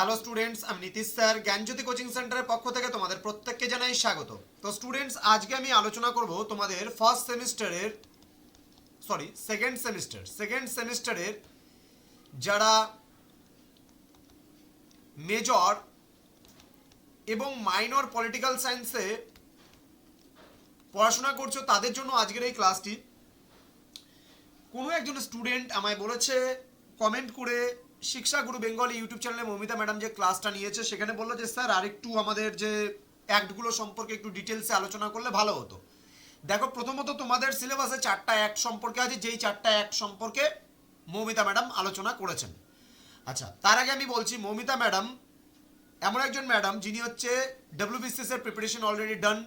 Hello students আমি Nitish sir জ্ঞানজ্যোতি coaching সেন্টারের পক্ষ থেকে তোমাদের প্রত্যেককে জানাই স্বাগত। তো স্টুডেন্টস আজকে আমি আলোচনা করব তোমাদের ফার্স্ট সেমিস্টারের সরি সেকেন্ড সেমিস্টার সেকেন্ড সেমিস্টারের যারা মেজর এবং মাইনর পলিটিক্যাল সায়েন্সে পড়াশোনা করছ, তাদের জন্য আজকের এই ক্লাসটি কোনো একজন স্টুডেন্ট আমায় বলেছে কমেন্ট করে শিক্ষা গুরু বেঙ্গলি ইউটিউব চ্যানেলে মমিতা ম্যাডাম যে ক্লাসটা নিয়েছে, সেখানে বলল যে, স্যার, আরেকটু আমাদের যে অ্যাক্টগুলো সম্পর্কে একটু ডিটেলসে আলোচনা করলে ভালো হতো। দেখো, প্রথমত তোমাদের সিলেবাসে চারটা অ্যাক্ট সম্পর্কে আছে, যেই চারটা অ্যাক্ট সম্পর্কে মৌমিতা ম্যাডাম আলোচনা করেছেন। আচ্ছা তার আগে আমি বলছি, মৌমিতা ম্যাডাম, এমন একজন ম্যাডাম যিনি হচ্ছে ডব্লিউবিসিএস এর প্রিপারেশন অলরেডি ডান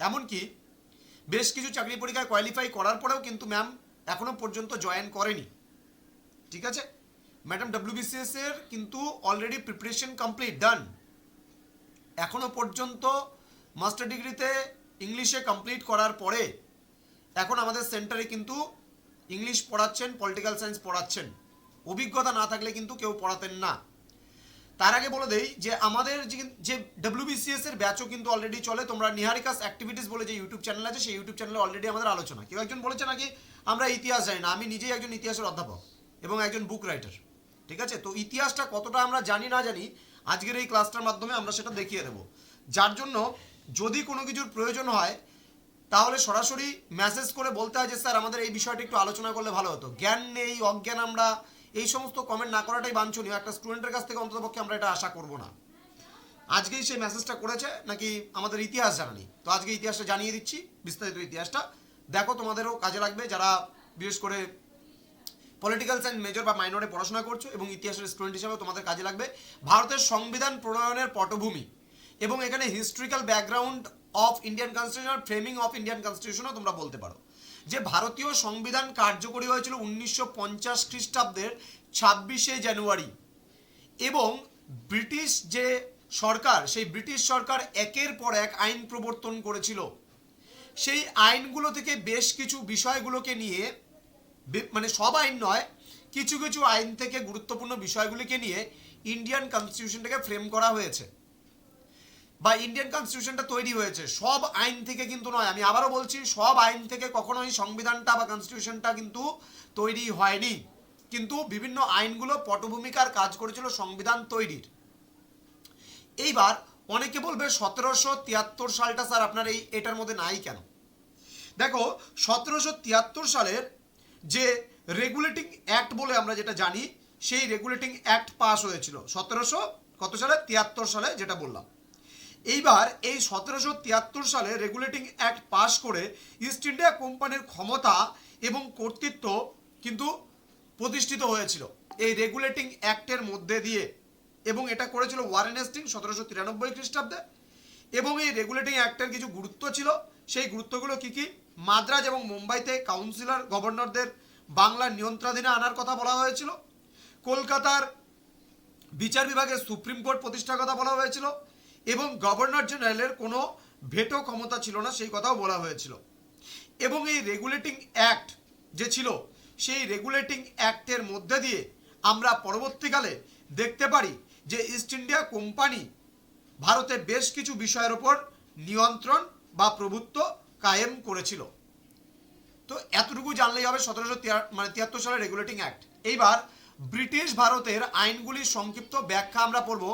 এমনকি বেশ কিছু চাকরি পরীক্ষায় কোয়ালিফাই করার পরেও কিন্তু ম্যাম এখনও পর্যন্ত জয়েন করেনি। ঠিক আছে? ম্যাডাম ডব্লিউবিসিএস এর কিন্তু অলরেডি প্রিপারেশন কমপ্লিট ডান এখনও পর্যন্ত মাস্টার ডিগ্রিতে ইংলিশে কমপ্লিট করার পরে এখন আমাদের সেন্টারে কিন্তু ইংলিশ পড়াচ্ছেন পলিটিক্যাল সায়েন্স পড়াচ্ছেন। অভিজ্ঞতা না থাকলে কিন্তু কেউ পড়াতেন না। তার আগে বলে দেই যে আমাদের যে- যে ডব্লিউবিসিএস এর ব্যাচও কিন্তু অলরেডি চলে। তোমরা নিহারিকাস অ্যাক্টিভিটিস বলে যে ইউটিউব চ্যানেল আছে, সেই ইউটিউব চ্যানেলে অলরেডি আমাদের আলোচনা। কেউ একজন বলেছে নাকি? আমরা ইতিহাস জানি না। আমি নিজেই একজন ইতিহাসের অধ্যাপক এবং একজন বুক রাইটার ঠিক আছে? তো ইতিহাসটা কতটা আমরা জানি না জানি আজকের এই ক্লাসটার মাধ্যমে আমরা সেটা দেখিয়ে দেবো। যার জন্য যদি কোনো কিছুর প্রয়োজন হয়, তাহলে সরাসরি মেসেজ করে বলতে হয় যে, স্যার, আমাদের এই বিষয়টা একটু আলোচনা করলে ভালো হতো। জ্ঞান নেই, অজ্ঞান আমরা, এই সমস্ত কমেন্ট না করাটাই বাঞ্ছনীয়। একটা স্টুডেন্টের কাছ থেকে অন্ততপক্ষে আমরা এটা আশা করব না। আজকেই সেই মেসেজটা করেছে, নাকি আমাদের ইতিহাস জানা নেই? তো আজকে ইতিহাসটা জানিয়ে দিচ্ছি, বিস্তারিত ইতিহাসটা। দেখো তোমাদেরও কাজে লাগবে, যারা বিশেষ করে পলিটিক্যাল সায়েন্স মেজর বা মাইনরে পড়াশোনা করছ এবং ইতিহাসের স্টুডেন্ট হিসেবে তোমাদের কাজে লাগবে। ভারতের সংবিধান প্রণয়নের পটভূমি এবং এখানে historical background of Indian constitution framing of Indian কনস্টিটিউশনও তোমরা বলতে পারো। যে ভারতীয় সংবিধান কার্যকরী হয়েছিল উনিশশো পঞ্চাশ খ্রিস্টাব্দের ছাব্বিশে জানুয়ারি এবং ব্রিটিশ যে সরকার, সেই ব্রিটিশ সরকার একের পর এক আইন প্রবর্তন করেছিল। সেই আইনগুলো থেকে বেশ কিছু বিষয়গুলোকে নিয়ে মানে সব আইন নয়, কিছু কিছু আইন থেকে গুরুত্বপূর্ণ বিষয়গুলিকে নিয়ে ইন্ডিয়ান কনস্টিটিউশনটাকে ফ্রেম করা হয়েছে। বা ইন্ডিয়ান কনস্টিটিউশনটা তৈরি হয়েছে। সব আইন থেকে কিন্তু নয়। আমি আবারও বলছি, সব আইন থেকে কখনোই সংবিধানটা বা কনস্টিটিউশনটা কিন্তু তৈরি হয়নি। কিন্তু বিভিন্ন আইনগুলো পটভূমিকার কাজ করেছিল, সংবিধান তৈরির। এইবার অনেকে বলবে, সতেরোশো তিয়াত্তর সালটা স্যার আপনার এই এটার মধ্যে নাই কেন? দেখো, সতেরোশো তিয়াত্তর সালের যে রেগুলেটিং অ্যাক্ট বলে আমরা যেটা জানি, সেই রেগুলেটিং অ্যাক্ট পাস হয়েছিল। সতেরোশো কত সালে? তিয়াত্তর সালে যেটা বললাম। এইবার এই সতেরোশো তিয়াত্তর সালে রেগুলেটিং অ্যাক্ট পাশ করে ইস্ট ইন্ডিয়া কোম্পানির ক্ষমতা এবং কর্তৃত্ব কিন্তু প্রতিষ্ঠিত হয়েছিল এই রেগুলেটিং অ্যাক্টের মধ্যে দিয়ে। এবং এটা করেছিল ওয়ারেন হেস্টিং সতেরোশো তিরানব্বই খ্রিস্টাব্দে। এবং এই রেগুলেটিং অ্যাক্টের কিছু গুরুত্ব ছিল। সেই গুরুত্বগুলো কি কি? মাদ্রাজ এবং মুম্বাইতে কাউন্সিলর গভর্নরদের বাংলার নিয়ন্ত্রণাধীনে আনার কথা বলা হয়েছিল। কলকাতার বিচার বিভাগের সুপ্রিম কোর্ট প্রতিষ্ঠার কথা বলা হয়েছিল এবং গভর্নর জেনারেলের কোনো ভেটো ক্ষমতা ছিল না, সেই কথাও বলা হয়েছিল। এবং এই রেগুলেটিং অ্যাক্ট যে ছিল, সেই রেগুলেটিং অ্যাক্টের মধ্যে দিয়ে আমরা পরবর্তীকালে দেখতে পারি যে ইস্ট ইন্ডিয়া কোম্পানি ভারতে বেশ কিছু বিষয়ের ওপর নিয়ন্ত্রণ বা প্রভুত্ব কায়েম করেছিল। তো এতটুকু জানলেই হবে সতেরোশো মানে তিয়াত্তর সালের রেগুলেটিং অ্যাক্ট। এইবার ব্রিটিশ ভারতের আইনগুলির সংক্ষিপ্ত ব্যাখ্যা আমরা পড়ব,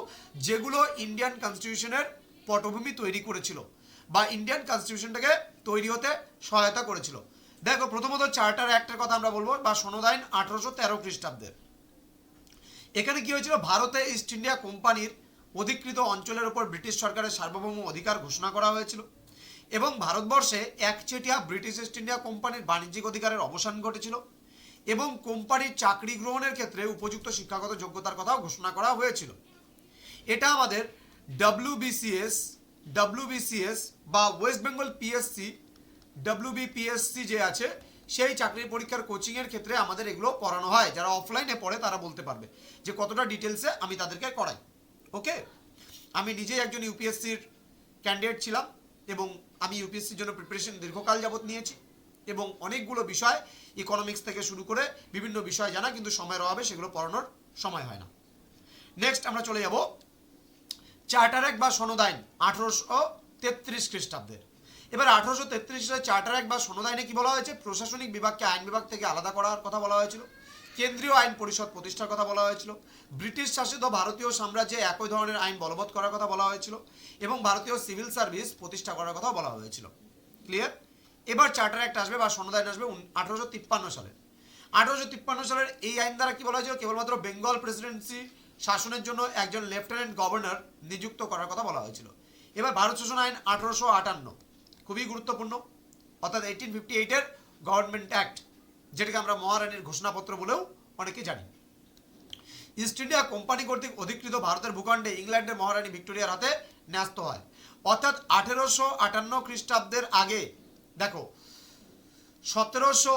যেগুলো ইন্ডিয়ান কনস্টিটিউশনের পটভূমি তৈরি করেছিল বা ইন্ডিয়ান কনস্টিটিউশনটাকে তৈরি হতে সহায়তা করেছিল। দেখো, প্রথমত চার্টার অ্যাক্টের কথা আমরা বলব বা সনদ আইন আঠারোশো তেরো খ্রিস্টাব্দের। এখানে কি হয়েছিল? ভারতে ইস্ট ইন্ডিয়া কোম্পানির অধিকৃত অঞ্চলের উপর ব্রিটিশ সরকারের সার্বভৌম অধিকার ঘোষণা করা হয়েছিল। এবং ভারতবর্ষে একচেটিয়া ব্রিটিশ ইস্ট ইন্ডিয়া কোম্পানির বাণিজ্যিক অধিকারের অবসান ঘটেছিল এবং কোম্পানির চাকরি গ্রহণের ক্ষেত্রে উপযুক্ত শিক্ষাগত যোগ্যতার কথাও ঘোষণা করা হয়েছিল। এটা আমাদের ডব্লিউবিসিএস ডব্লিউবিসিএস বা ওয়েস্ট বেঙ্গল পিএসসি ডব্লিউবিপিএসসি যে আছে, সেই চাকরির পরীক্ষার কোচিংয়ের ক্ষেত্রে আমাদের এগুলো পড়ানো হয়। যারা অফলাইনে পড়ে তারা বলতে পারবে যে কতটা ডিটেলসে আমি তাদেরকে করাই। ওকে আমি নিজেই একজন ইউপিএসসির ক্যান্ডিডেট ছিলাম এবং আমি ইউপিএসসির জন্য প্রিপারেশন দীর্ঘকাল যাবত নিয়েছি এবং অনেকগুলো বিষয় ইকোনমিক্স থেকে শুরু করে বিভিন্ন বিষয় জানা কিন্তু সময়ের অভাবে সেগুলো পড়ানোর সময় হয় না। নেক্সট আমরা চলে যাব চার্টার এক বা সনদ আইন আঠারোশো তেত্রিশ খ্রিস্টাব্দের এবার আঠারোশো তেত্রিশ সালে চার্টার অ্যাক্ট বা সনদ আইনে কি বলা হয়েছে? প্রশাসনিক বিভাগকে আইন বিভাগ থেকে আলাদা করার কথা বলা হয়েছিল। কেন্দ্রীয় আইন পরিষদ প্রতিষ্ঠার কথা বলা হয়েছিল। ব্রিটিশ শাসিত ভারতীয় সাম্রাজ্যে একই ধরনের আইন বলবৎ করার কথা বলা হয়েছিল এবং ভারতীয় সিভিল সার্ভিস প্রতিষ্ঠা করার কথা বলা হয়েছিল। ক্লিয়ার? এবার চার্টার অ্যাক্ট আসবে বা সনদ আইন আসবে আঠারোশো তিপ্পান্ন সালে আঠারোশো তিপ্পান্ন সালের এই আইন দ্বারা কি বলা হয়েছিল? কেবলমাত্র বেঙ্গল প্রেসিডেন্সি শাসনের জন্য একজন লেফটেন্যান্ট গভর্নর নিযুক্ত করার কথা বলা হয়েছিল। এবার ভারত শাসন আইন আঠারোশো আটান্ন। খুবই গুরুত্বপূর্ণ। অর্থাৎ এইটিন ফিফটি এইটের গভর্নমেন্ট অ্যাক্ট যেটাকে আমরা মহারানীর ঘোষণাপত্র বলেও অনেকে জানি। ইস্ট ইন্ডিয়া কোম্পানি কর্তৃক অধিকৃত ভারতের ভূখণ্ডে ইংল্যান্ডের মহারানী ভিক্টোরিয়ার হাতে ন্যস্ত হয়। অর্থাৎ আঠেরোশো আটান্ন খ্রিস্টাব্দের আগে, দেখো, সতেরোশো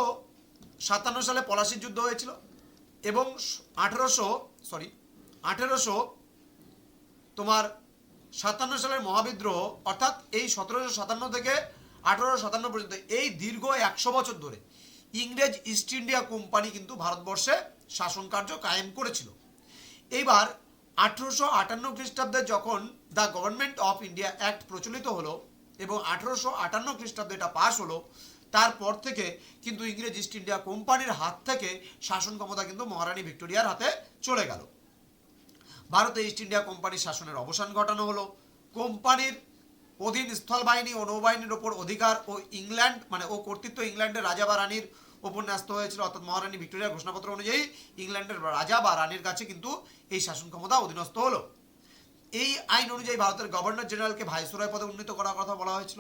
সাতান্ন সালে পলাশির যুদ্ধ হয়েছিল এবং আঠেরোশো সরি আঠেরোশো তোমার সাতান্ন সালের মহাবিদ্রোহ, অর্থাৎ এই সতেরোশো সাতান্ন থেকে আঠেরোশো সাতান্ন পর্যন্ত, এই দীর্ঘ একশো বছর ধরে ইংরেজ ইস্ট ইন্ডিয়া কোম্পানি কিন্তু ভারতবর্ষে শাসন কার্য কায়েম করেছিল। এইবার আঠেরোশো আটান্ন খ্রিস্টাব্দে যখন the government of India act প্রচলিত হলো এবং আঠেরোশো আটান্ন খ্রিস্টাব্দে এটা পাশ হলো, তারপর থেকে কিন্তু ইংরেজ ইস্ট ইন্ডিয়া কোম্পানির হাত থেকে শাসন ক্ষমতা কিন্তু মহারানী ভিক্টোরিয়ার হাতে চলে গেল। ভারতে ইস্ট ইন্ডিয়া কোম্পানির শাসনের অবসান ঘটানো হলো। কোম্পানির অধীন স্থল বাহিনী ও নৌবাহিনীর ওপর অধিকার ও ইংল্যান্ড মানে ও কর্তৃত্ব ইংল্যান্ডের রাজা বা রানীর ওপর ন্যস্ত হয়েছিল। অর্থাৎ মহারানী ভিক্টোরিয়ার ঘোষণাপত্র অনুযায়ী ইংল্যান্ডের রাজা বা রানীর কাছে কিন্তু এই শাসন ক্ষমতা অধীনস্থ হলো। এই আইন অনুযায়ী ভারতের গভর্নর জেনারেলকে ভাইসরয় পদে উন্নীত করার কথা বলা হয়েছিল।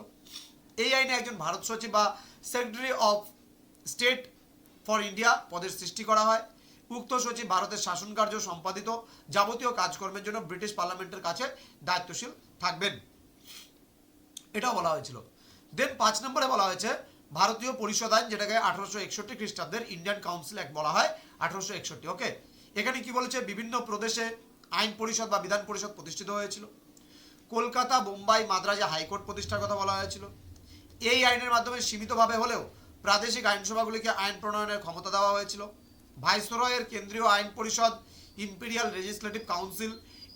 এই আইনে একজন ভারত সচিব বা secretary of state for India পদের সৃষ্টি করা হয়। উক্ত সচিব ভারতের শাসন কার্য সম্পাদিত, যাবতীয় কাজকর্মের জন্য ব্রিটিশ পার্লামেন্টের কাছে দায়িত্বশীল থাকবেন। এটাও বলা হয়েছিল। দেন পাঁচ নম্বরে বলা হয়েছে, ভারতীয় পরিষদ আইন, যেটাকে আঠারোশো একষট্টি খ্রিস্টাব্দের ইন্ডিয়ান কাউন্সিল অ্যাক্ট বলা হয়, আঠারোশো একষট্টি ওকে এখানে কি বলেছে, বিভিন্ন প্রদেশে আইন পরিষদ বা বিধান পরিষদ প্রতিষ্ঠিত হয়েছিল। কলকাতা বোম্বাই মাদ্রাজে হাইকোর্ট প্রতিষ্ঠার কথা বলা হয়েছিল। এই আইনের মাধ্যমে সীমিতভাবে হলেও প্রাদেশিক আইনসভাগুলিকে আইন প্রণয়নের ক্ষমতা দেওয়া হয়েছিল। ভাইসরয়ের কেন্দ্রীয় আইন পরিষদ ইম্পেরিয়াল লেজিসলেটিভ কাউন্সিল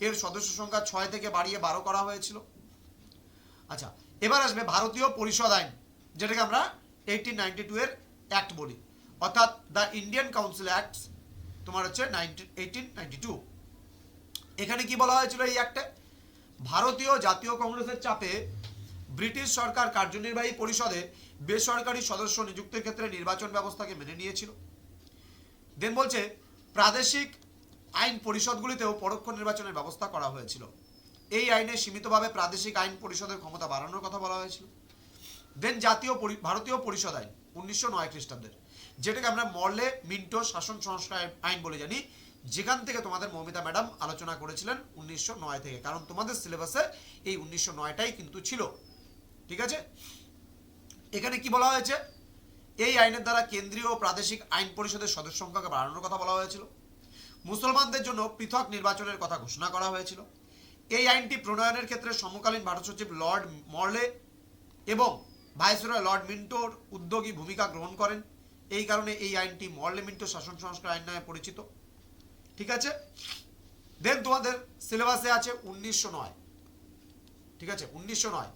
এর সদস্য সংখ্যা ছয় থেকে বাড়িয়ে বারো করা হয়েছিল। আচ্ছা এবার আসবে ভারতীয় পরিষদ আইন, যেটাকে আমরা এইটিন নাইনটি টু এর অ্যাক্ট বলি। অর্থাৎ দ্য ইন্ডিয়ান কাউন্সিল অ্যাক্ট তোমার হচ্ছে নাইনটিন এখানে কি বলা হয়েছিল এই অ্যাক্টে ভারতীয় জাতীয় কংগ্রেসের চাপে ব্রিটিশ সরকার কার্যনির্বাহী পরিষদে বেসরকারি সদস্য নিযুক্তির ক্ষেত্রে নির্বাচন ব্যবস্থাকে মেনে নিয়েছিল। দেন বলছে, প্রাদেশিক আইন পরিষদগুলিতেও পরোক্ষ নির্বাচনের ব্যবস্থা করা হয়েছিল। এই আইনে সীমিতভাবে প্রাদেশিক আইন পরিষদের ক্ষমতা বাড়ানোর কথা বলা হয়েছিল। দেন জাতীয় ভারতীয় পরিষদ আইন, উনিশশো নয় খ্রিস্টাব্দের, যেটাকে আমরা মরলে মিন্টো শাসন সংস্কার আইন বলে জানি। যেখান থেকে তোমাদের মৌমিতা ম্যাডাম আলোচনা করেছিলেন উনিশশো নয় থেকে, কারণ তোমাদের সিলেবাসে এই উনিশশো নয়টাই কিন্তু ছিল। ঠিক আছে? এখানে কি বলা হয়েছে? এই আইনের দ্বারা কেন্দ্রীয় ও প্রাদেশিক আইন পরিষদের সদস্য সংখ্যাকে বাড়ানোর কথা বলা হয়েছিল। মুসলমানদের জন্য পৃথক নির্বাচনের কথা ঘোষণা করা হয়েছিল। এই আইনটি প্রণয়নের ক্ষেত্রে সমকালীন ভারত সচিব লর্ড মর্লে এবং ভাইসরয় লর্ড মিন্টোর উদ্যোগী ভূমিকা গ্রহণ করেন। এই কারণে এই আইনটি মর্লে মিন্টো শাসন সংস্কার আইন নামে পরিচিত। ঠিক আছে? দেন তোমাদের সিলেবাসে আছে উনিশশো নয়। ঠিক আছে? উনিশশো নয়।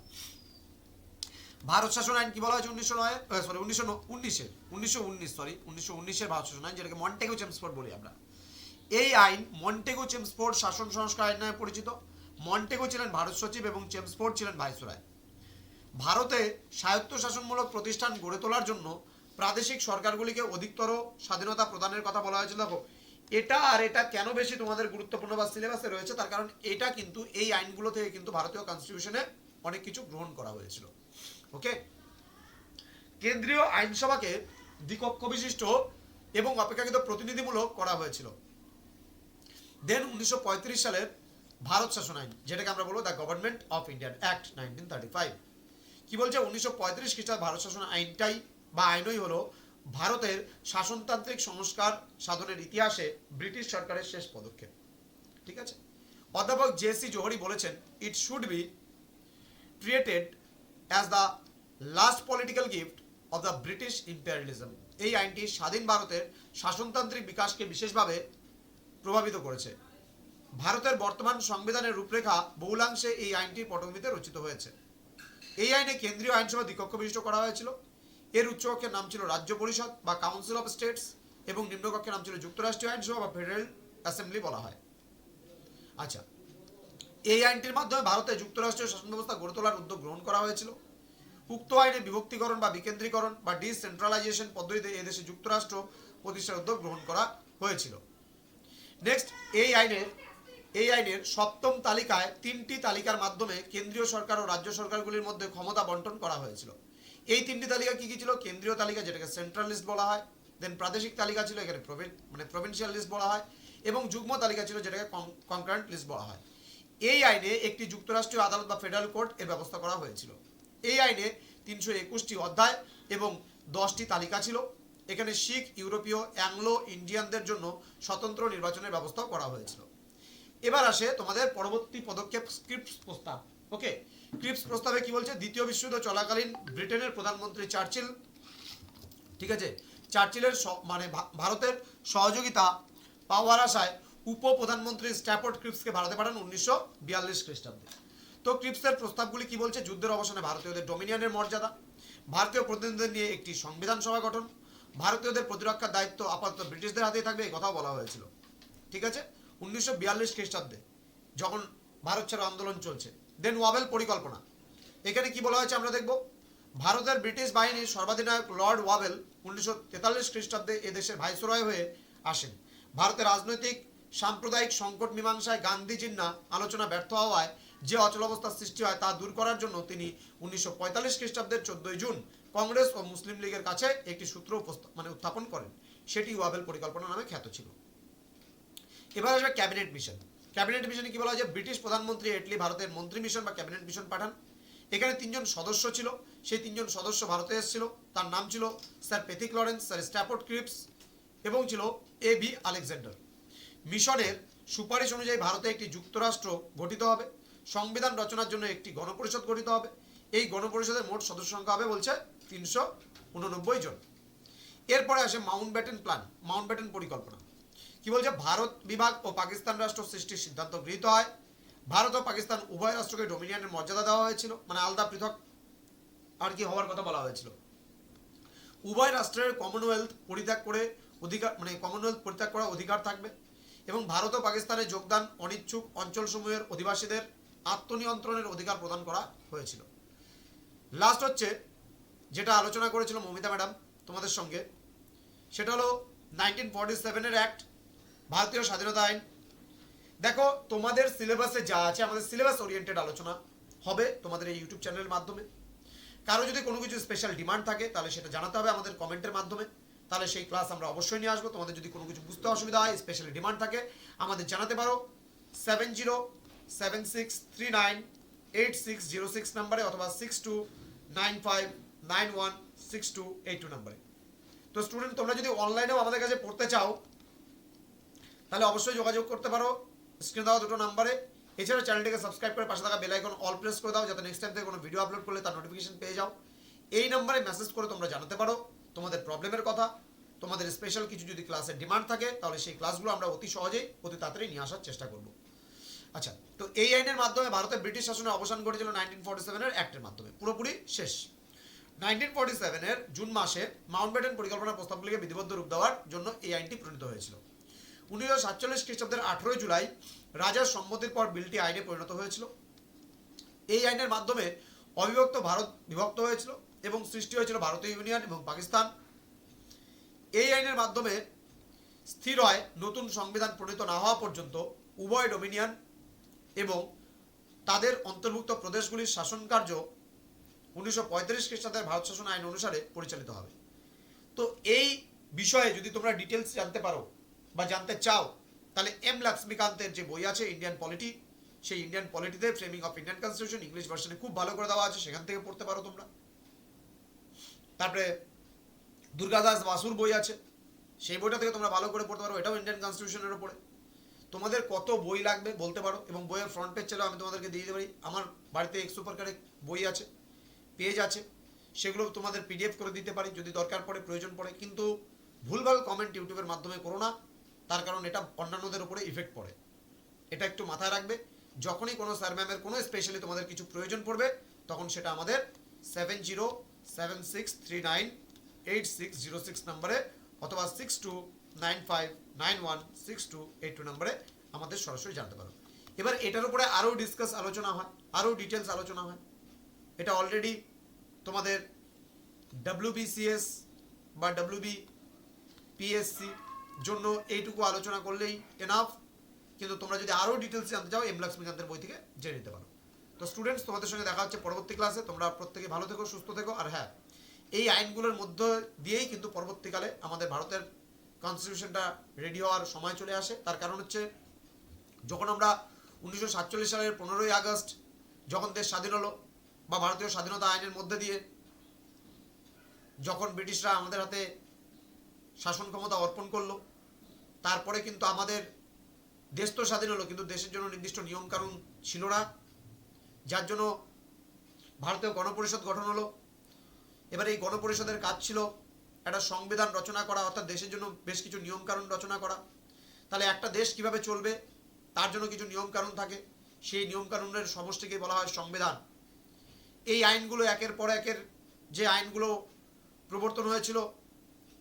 ভারত শাসন আইন কি বলা হয়েছে উনিশশো নয়? সরি উনিশশো উনিশের উনিশশো উনিশ সরি উনিশশো উনিশের ভারত শাসন আইন, যেটাকে মন্টেগো চেমসফোর্ড বলি আমরা। এই আইন মন্টেগো চেমস্পোর্ট শাসন সংস্কার আইন নামে পরিচিত। মন্টেগো ছিলেন ভারত সচিব এবং চেমসফোর্ড ছিলেন ভাইসরয়। ভারতে স্বায়ত্তশাসনমূলক প্রতিষ্ঠান গড়ে তোলার জন্য প্রাদেশিক সরকারগুলিকে অধিকতর স্বাধীনতা প্রদানের কথা বলা হয়েছিল। দেখো, এটা আর এটা কেন বেশি তোমাদের গুরুত্বপূর্ণ বা সিলেবাসে রয়েছে, তার কারণ এটা কিন্তু এই আইনগুলো থেকে কিন্তু ভারতীয় কনস্টিটিউশনে অনেক কিছু গ্রহণ করা হয়েছিল। ওকে কেন্দ্রীয় আইনসভাকে দ্বিকক্ষ বিশিষ্ট এবং অপেক্ষাকৃত প্রতিনিধিমূলক করা হয়েছিল। দেন উনিশশো সালের ভারত শাসন আইন, যেটাকে আমরা বলব the government of Indian act nineteen thirty five কি বলছে? উনিশশো পঁয়ত্রিশ খ্রিস্টাব্দ ভারত শাসন আইনটাই বা আইনই হলো ভারতের শাসনতান্ত্রিক সংস্কার সাধনের ইতিহাসে ব্রিটিশ সরকারের শেষ পদক্ষেপ। ঠিক আছে? অধ্যাপক জে সি জোহরি বলেছেন it should be created as the last political gift of the British imperialism এই আইনটি স্বাধীন ভারতের শাসনতান্ত্রিক বিকাশকে বিশেষভাবে প্রভাবিত করেছে। ভারতের বর্তমান সংবিধানের রূপরেখা বহুলাংশে এই আইনটির পটভূমিতে রচিত হয়েছে। এই আইনে কেন্দ্রীয় আইনসভা দ্বিকক্ষ বিশিষ্ট করা হয়েছিল। এর উচ্চকক্ষের নাম ছিল রাজ্য পরিষদ বা কাউন্সিল অফ স্টেটস এবং নিম্নকক্ষের নাম ছিল যুক্তরাষ্ট্রীয় আইনসভা বা ফেডারেল অ্যাসেম্বলি বলা হয়। আচ্ছা এই আইনটির মাধ্যমে ভারতে যুক্তরাষ্ট্রীয় শাসন ব্যবস্থা গড়ে তোলার উদ্যোগ গ্রহণ করা হয়েছিল। উক্ত আইনে বিভক্তিকরণ বা বিকেন্দ্রীকরণ বা ডিসেন্ট্রালাইজেশন পদ্ধতিতে এদেশে যুক্তরাষ্ট্র প্রতিষ্ঠার উদ্যোগ গ্রহণ করা হয়েছিল। নেক্সট এই আইনের এই আইনের সপ্তম তালিকায় তিনটি তালিকার মাধ্যমে কেন্দ্রীয় সরকার ও রাজ্য সরকারগুলির মধ্যে ক্ষমতা বন্টন করা হয়েছিল। এই তিনটি তালিকা কি কি ছিল? কেন্দ্রীয় তালিকা, যেটাকে সেন্ট্রাল লিস্ট বলা হয় দেন প্রাদেশিক তালিকা ছিল, এখানে মানে প্রভিন্সিয়াল লিস্ট বলা হয়, এবং যুগ্ম তালিকা ছিল, যেটাকে কনকারেন্ট লিস্ট বলা হয়। এই আইনে একটি যুক্তরাষ্ট্রীয় আদালত বা ফেডারেল কোর্ট এর ব্যবস্থা করা হয়েছিল। এই আইনে তিনশো একুশটি অধ্যায় এবং দশটি তালিকা ছিল। এখানে শিখ, ইউরোপীয় অ্যাংলো ইন্ডিয়ানদের জন্য স্বতন্ত্র নির্বাচনের ব্যবস্থাও করা হয়েছিল। এবার আসে তোমাদের পরবর্তী পদক্ষেপ স্ক্রিপ্টস প্রস্তাব। ওকে ক্রিপস প্রস্তাবে কি বলছে? দ্বিতীয় বিশ্বযুদ্ধ চলাকালীন ব্রিটেনের প্রধানমন্ত্রী চার্চিল, ঠিক আছে? চার্চিলের মানে ভারতের সহযোগিতা পাওয়ার আশায় উপ প্রধানমন্ত্রী স্ট্যাফোর্ড ক্রিপসকে ভারতে পাঠান উনিশশো বিয়াল্লিশ খ্রিস্টাব্দে। তো ক্রিপসের প্রস্তাবগুলি কি বলছে? যুদ্ধের অবসানে ভারতীয়দের ডোমিনিয়নের মর্যাদা, ভারতীয় প্রতিনিধিদের নিয়ে একটি সংবিধান সভা গঠন, ভারতীয়দের প্রতিরক্ষার দায়িত্ব আপাতত ব্রিটিশদের হাতেই থাকবে, এই কথাও বলা হয়েছিল। ঠিক আছে? উনিশশো বিয়াল্লিশ খ্রিস্টাব্দে যখন ভারত ছাড়ো আন্দোলন চলছে। দেন ওয়াবেল পরিকল্পনা। এখানে কি বলা হয়েছে আমরা দেখব? ভারতের ব্রিটিশ বাহিনীর সর্বাধিনায়ক লর্ড ওয়াবেল উনিশশো তেতাল্লিশ খ্রিস্টাব্দে এদেশের ভাইসরয় হয়ে আসেন। ভারতের রাজনৈতিক, সাম্প্রদায়িক সংকট মীমাংসায় গান্ধীজির না আলোচনা ব্যর্থ হওয়ায়, যে অচলাবস্থার সৃষ্টি হয় তা দূর করার জন্য তিনি উনিশশো পঁয়তাল্লিশ খ্রিস্টাব্দের চোদ্দই জুন কংগ্রেস ও মুসলিম লীগের কাছে একটি সূত্র মানে উত্থাপন করেন। সেটি ওয়াবেল পরিকল্পনা নামে খ্যাত ছিল। এবার আসবে ক্যাবিনেট মিশন। ক্যাবিনেট মিশনে কি বলা হয় যে ব্রিটিশ প্রধানমন্ত্রী এটলি ভারতের মন্ত্রী মিশন বা ক্যাবিনেট মিশন পাঠান। এখানে তিনজন সদস্য ছিল। সেই তিনজন সদস্য ভারতে এসেছিল। তার নাম ছিল sir Pethick Lawrence, sir Stafford Cripps এবং ছিল এ বি আলেকজান্ডার। মিশনের সুপারিশ অনুযায়ী ভারতে একটি যুক্তরাষ্ট্র গঠিত হবে। সংবিধান রচনার জন্য একটি গণপরিষদ গঠিত হবে। এই গণপরিষদের মোট সদস্য সংখ্যা হবে বলছে তিনশো উননব্বই জন। এরপরে আসে Mountbatten plan Mountbatten পরিকল্পনা। কি বলছে? ভারত বিভাগ ও পাকিস্তান রাষ্ট্র সৃষ্টির সিদ্ধান্ত গৃহীত হয়। ভারত ও পাকিস্তান উভয় রাষ্ট্রকে ডোমিনিয়নের মর্যাদা দেওয়া হয়েছিল মানে আলাদা পৃথক, আর কি হওয়ার কথা বলা হয়েছিল। উভয় রাষ্ট্রের কমনওয়েলথ পরিত্যাগ করে অধিকার মানে কমনওয়েলথ পরিত্যাগ করার অধিকার থাকবে এবং ভারত ও পাকিস্তানে যোগদান অনিচ্ছুক অঞ্চলসমূহের অধিবাসীদের আত্মনিয়ন্ত্রণের অধিকার প্রদান করা হয়েছিল। লাস্ট হচ্ছে, যেটা আলোচনা করেছিল মমিতা ম্যাডাম তোমাদের সঙ্গে, সেটা হলো নাইনটিন ফর্টি সেভেনের অ্যাক্ট ভারতীয় স্বাধীনতা আইন। দেখো, তোমাদের সিলেবাসে যা আছে, আমাদের সিলেবাস ওরিয়েন্টেড আলোচনা হবে তোমাদের এই ইউটিউব চ্যানেলের মাধ্যমে। কারও যদি কোনো কিছু স্পেশাল ডিমান্ড থাকে, তাহলে সেটা জানাতে হবে আমাদের কমেন্টের মাধ্যমে। তাহলে সেই ক্লাস আমরা অবশ্যই নিয়ে আসব। তোমাদের যদি কোনো কিছু বুঝতে অসুবিধা হয় স্পেশালি ডিমান্ড থাকে, আমাদের জানাতে পারো। Seven zero seven six three nine eight six zero six নাম্বারে অথবা six two nine five nine one six two eight two নাম্বারে তো স্টুডেন্ট তোমরা যদি অনলাইনেও আমাদের কাছে পড়তে চাও তাহলে অবশ্যই যোগাযোগ করতে পারো। স্ক্রিনে দেওয়া দুটো নাম্বারে এছাড়া চ্যানেলটিকে সাবস্ক্রাইব করে পাশে থাকা বেল আইকন অল প্রেস করে দাও, যাতে নেক্সট টাইম থেকে কোনো ভিডিও আপলোড করলে তার নোটিফিকেশন পেয়ে যাও। এই নাম্বারে মেসেজ করে তোমরা জানাতে পারো তোমাদের প্রবলেমের কথা। তোমাদের স্পেশাল কিছু যদি ক্লাসের ডিমান্ড থাকে, তাহলে সেই ক্লাসগুলো আমরা অতি সহজেই, অতি তাড়াতাড়ি নিয়ে আসার চেষ্টা করব। আচ্ছা তো এই আইনের মাধ্যমে ভারতে ব্রিটিশ শাসনের অবসান ঘটেছিল নাইনটিন ফর্টি সেভেনের অ্যাক্টের মাধ্যমে। পুরোপুরি শেষ। নাইনটিন ফর্টি সেভেনের জুন মাসে মাউন্ট ব্যাটেন পরিকল্পনা প্রস্তাবগুলিকে বিধিবদ্ধ রূপ দেওয়ার জন্য এই আইনটি প্রণীত হয়েছিল। উনিশশো সাতচল্লিশ খ্রিস্টাব্দের আঠেরোই জুলাই রাজার সম্মতির পর বিলটি আইনে পরিণত হয়েছিল। এই আইনের মাধ্যমে অবিভক্ত ভারত বিভক্ত হয়েছিল এবং সৃষ্টি হয়েছিল ভারতীয় ইউনিয়ন এবং পাকিস্তান। এই আইনের মাধ্যমে স্থির হয় নতুন সংবিধান প্রণীত না হওয়া পর্যন্ত উভয় ডোমিনিয়ন এবং তাদের অন্তর্ভুক্ত প্রদেশগুলির শাসন কার্য উনিশশো পঁয়ত্রিশ খ্রিস্টাব্দের ভারত শাসন আইন অনুসারে পরিচালিত হবে। তো এই বিষয়ে যদি তোমরা ডিটেলস জানতে পারো বা জানতে চাও, তাহলে এম লক্ষ্মীকান্তের যে বই আছে ইন্ডিয়ান পলিটি সেই Indian পলিটিতে framing of Indian constitution English ভার্সনে খুব ভালো করে দেওয়া আছে, সেখান থেকে পড়তে পারো তোমরা। তারপরে দুর্গাদাস বাসুর বই আছে, সেই বইটা থেকে তোমরা ভালো করে পড়তে পারো, এটাও ইন্ডিয়ান কনস্টিটিউশনের উপরে। তোমাদের কত বই লাগবে বলতে পারো, এবং বইয়ের ফ্রন্ট পেজ চাইলেও আমি তোমাদেরকে দিয়ে দিতে পারি। আমার বাড়িতে এক সুপার বই আছে পেজ আছে, সেগুলো তোমাদের পিডিএফ করে দিতে পারি, যদি দরকার পড়ে, প্রয়োজন পড়ে। কিন্তু ভুলভাল কমেন্ট ইউটিউবের মাধ্যমে করো না। তার কারণ এটা অন্যান্যদের উপরে ইফেক্ট পড়ে। এটা একটু মাথায় রাখবে, যখনই কোনো স্যার ম্যামের কোনো স্পেশালি তোমাদের কিছু প্রয়োজন পড়বে, তখন সেটা আমাদের seven zero seven six three nine eight six zero six নাম্বারে অথবা six two nine five nine one six two eight two নাম্বারে আমাদের সরাসরি জানতে পারো। এবার এটার উপরে আরও ডিসকাস আলোচনা হয়, আরও ডিটেলস আলোচনা হয়। এটা অলরেডি তোমাদের ডাব্লিউবিসিএস বা ডাব্লিউবি পিএসসি জন্য এইটুকু আলোচনা করলেই এনাফ কিন্তু তোমরা যদি আরও ডিটেলস জানতে চাও এম লক্ষ্মীকান্তের বই থেকে জেনে নিতে পারো। তো স্টুডেন্টস তোমাদের সঙ্গে দেখা হচ্ছে পরবর্তী ক্লাসে তোমরা প্রত্যেকে ভালো থেকো, সুস্থ থেকো। আর হ্যাঁ এই আইনগুলোর মধ্য দিয়েই কিন্তু পরবর্তীকালে আমাদের ভারতের কনস্টিটিউশনটা রেডি হওয়ার সময় চলে আসে। তার কারণ হচ্ছে, যখন আমরা উনিশশো সাতচল্লিশ সালের পনেরোই আগস্ট, যখন দেশ স্বাধীন হলো বা ভারতীয় স্বাধীনতা আইনের মধ্যে দিয়ে, যখন ব্রিটিশরা আমাদের হাতে শাসন ক্ষমতা অর্পণ করল তারপরে কিন্তু আমাদের দেশ তো স্বাধীন হলো, কিন্তু দেশের জন্য নির্দিষ্ট নিয়মকানুন ছিল না, যার জন্য ভারতীয় গণপরিষদ গঠন হলো। এবার এই গণপরিষদের কাজ ছিল একটা সংবিধান রচনা করা, অর্থাৎ দেশের জন্য বেশ কিছু নিয়মকানুন রচনা করা। তাহলে একটা দেশ কীভাবে চলবে, তার জন্য কিছু নিয়মকানুন থাকে, সেই নিয়মকানুনের সমষ্টিকে বলা হয় সংবিধান। এই আইনগুলো একের পর একের যে আইনগুলো প্রবর্তন হয়েছিল,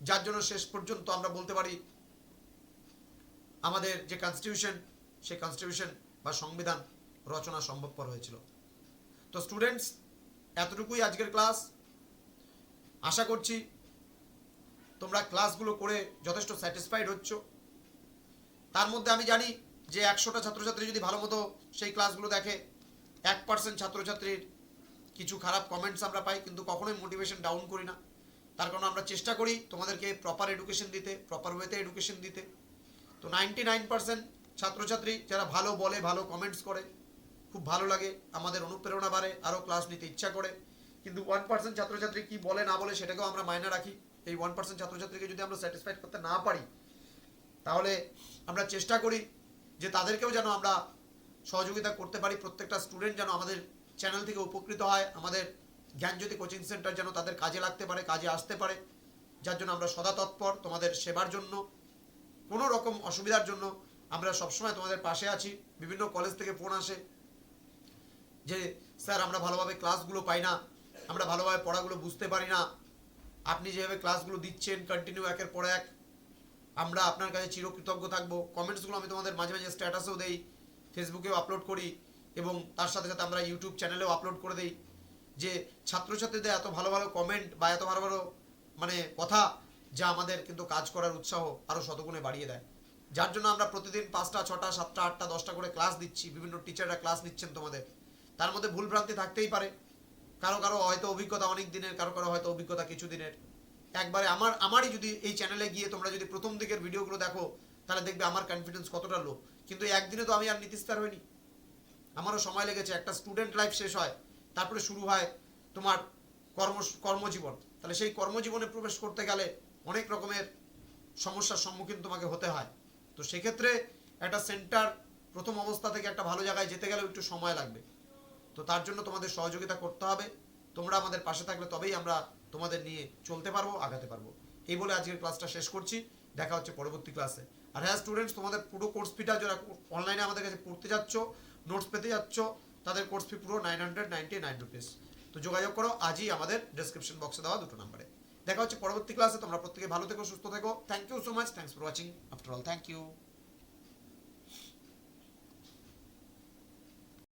যার জন্য শেষ পর্যন্ত আমরা বলতে পারি আমাদের যে কনস্টিটিউশন সেই কনস্টিটিউশন বা সংবিধান রচনা সম্ভবপর হয়েছিল। তো স্টুডেন্টস এতটুকুই আজকের ক্লাস আশা করছি তোমরা ক্লাসগুলো করে যথেষ্ট স্যাটিসফাইড হচ্ছ। তার মধ্যে আমি জানি যে একশোটা ছাত্রছাত্রী যদি ভালো মতো সেই ক্লাসগুলো দেখে, এক পার্সেন্ট ছাত্রছাত্রীর কিছু খারাপ কমেন্টস আমরা পাই, কিন্তু কখনোই মোটিভেশন ডাউন করি না। তার কারণ আমরা চেষ্টা করি তোমাদেরকে প্রপার এডুকেশন দিতে প্রপার ওয়েতে এডুকেশন দিতে। তো নাইনটি নাইন পার্সেন্ট ছাত্রছাত্রী যারা ভালো বলে, ভালো কমেন্টস করে, খুব ভালো লাগে, আমাদের অনুপ্রেরণা বাড়ে আরও ক্লাস নিতে ইচ্ছা করে। কিন্তু ওয়ান পার্সেন্ট ছাত্রছাত্রী কী বলে, না বলে, সেটাকেও আমরা মায়না রাখি। এই ওয়ান পার্সেন্ট ছাত্রছাত্রীকে যদি আমরা স্যাটিসফাইড করতে না পারি, তাহলে আমরা চেষ্টা করি যে তাদেরকেও যেন আমরা সহযোগিতা করতে পারি, প্রত্যেকটা স্টুডেন্ট যেন আমাদের চ্যানেল থেকে উপকৃত হয়, আমাদের জ্ঞানজ্যোতি কোচিং সেন্টার যেন তাদের কাজে লাগতে পারে, কাজে আসতে পারে, যার জন্য আমরা সদা তৎপর তোমাদের সেবার জন্য। কোনো রকম অসুবিধার জন্য আমরা সবসময় তোমাদের পাশে আছি। বিভিন্ন কলেজ থেকে ফোন আসে যে, স্যার, আমরা ভালোভাবে ক্লাসগুলো পাই না। আমরা ভালোভাবে পড়াগুলো বুঝতে পারি না। আপনি যেভাবে ক্লাসগুলো দিচ্ছেন কন্টিনিউ একের পর এক, আমরা আপনার কাছে চিরকৃতজ্ঞ থাকব। কমেন্টসগুলো আমি তোমাদের মাঝে মাঝে স্ট্যাটাসেও দেই ফেসবুকেও আপলোড করি এবং তার সাথে সাথে আমরা ইউটিউব চ্যানেলেও আপলোড করে দিই যে, ছাত্রছাত্রীদের এত ভালো ভালো কমেন্ট বা এত ভালো ভালো মানে কথা যা আমাদের কিন্তু কাজ করার উৎসাহ আরও শতগুণে বাড়িয়ে দেয়। যার জন্য আমরা প্রতিদিন পাঁচটা, ছটা, সাতটা, আটটা, দশটা করে ক্লাস দিচ্ছি। বিভিন্ন টিচাররা ক্লাস নিচ্ছেন তোমাদের। তার মধ্যে ভুলভ্রান্তি থাকতেই পারে। কারও কারও হয়তো অভিজ্ঞতা অনেক দিনের, কারও কারও হয়তো অভিজ্ঞতা কিছু দিনের। একবারে আমার, আমারই যদি এই চ্যানেলে গিয়ে তোমরা যদি প্রথম দিকের ভিডিওগুলো দেখো, তাহলে দেখবে আমার কনফিডেন্স কতটা লো কিন্তু একদিনে তো আমি আর নীতিস্তার হইনি। আমারও সময় লেগেছে। একটা স্টুডেন্ট লাইফ শেষ হয়। তারপরে শুরু হয় তোমার কর্ম, কর্মজীবন। তাহলে সেই কর্মজীবনে প্রবেশ করতে গেলে অনেক রকমের সমস্যার সম্মুখীন তোমাকে হতে হয়। তো সেক্ষেত্রে একটা সেন্টার প্রথম অবস্থা থেকে একটা ভালো জায়গায় যেতে গেলেও একটু সময় লাগবে। তো তার জন্য তোমাদের সহযোগিতা করতে হবে। তোমরা আমাদের পাশে থাকলে তবেই আমরা তোমাদের নিয়ে চলতে পারব, আগাতে পারব। এই বলে আজকের ক্লাসটা শেষ করছি। দেখা হচ্ছে পরবর্তী ক্লাসে আর হ্যাঁ স্টুডেন্টস তোমাদের পুরো কোর্স ফিটা যারা অনলাইনে আমাদের কাছে পড়তে যাচ্ছ নোটস পেতে যাচ্ছ, তাদের কোর্স ফি পুরো nine hundred ninety nine rupees তো যোগাযোগ করো, আজই আমাদের ডেসক্রিপশন বক্সে দেওয়া দুটো নাম্বারে দেখা হচ্ছে পরবর্তী ক্লাসে তোমরা প্রত্যেকে ভালো থেকো, সুস্থ থেকো। Thank you so much thanks for watching after all thank you